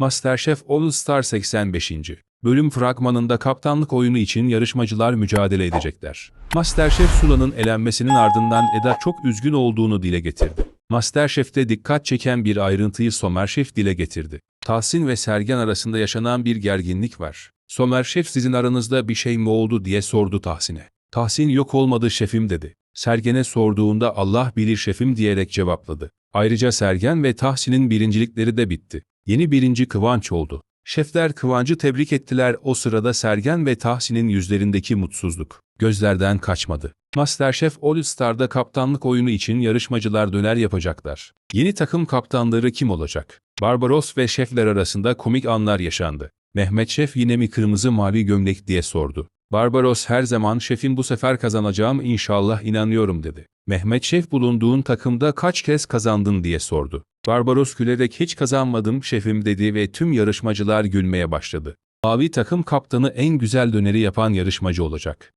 MasterChef All Star 85. Bölüm fragmanında kaptanlık oyunu için yarışmacılar mücadele edecekler. MasterChef Sula'nın elenmesinin ardından Eda çok üzgün olduğunu dile getirdi. MasterChef'te dikkat çeken bir ayrıntıyı Somer Şef dile getirdi. Tahsin ve Sergen arasında yaşanan bir gerginlik var. Somer Şef sizin aranızda bir şey mi oldu diye sordu Tahsin'e. Tahsin yok olmadı şefim dedi. Sergen'e sorduğunda Allah bilir şefim diyerek cevapladı. Ayrıca Sergen ve Tahsin'in birincilikleri de bitti. Yeni birinci Kıvanç oldu. Şefler Kıvanç'ı tebrik ettiler o sırada Sergen ve Tahsin'in yüzlerindeki mutsuzluk gözlerden kaçmadı. MasterChef All Star'da kaptanlık oyunu için yarışmacılar döner yapacaklar. Yeni takım kaptanları kim olacak? Barbaros ve şefler arasında komik anlar yaşandı. Mehmet Şef yine mi kırmızı mavi gömlek diye sordu. Barbaros her zaman şefin bu sefer kazanacağım inşallah inanıyorum dedi. Mehmet Şef bulunduğun takımda kaç kez kazandın diye sordu. Barbaros gülerek hiç kazanmadım şefim dedi ve tüm yarışmacılar gülmeye başladı. Mavi takım kaptanı en güzel döneri yapan yarışmacı olacak.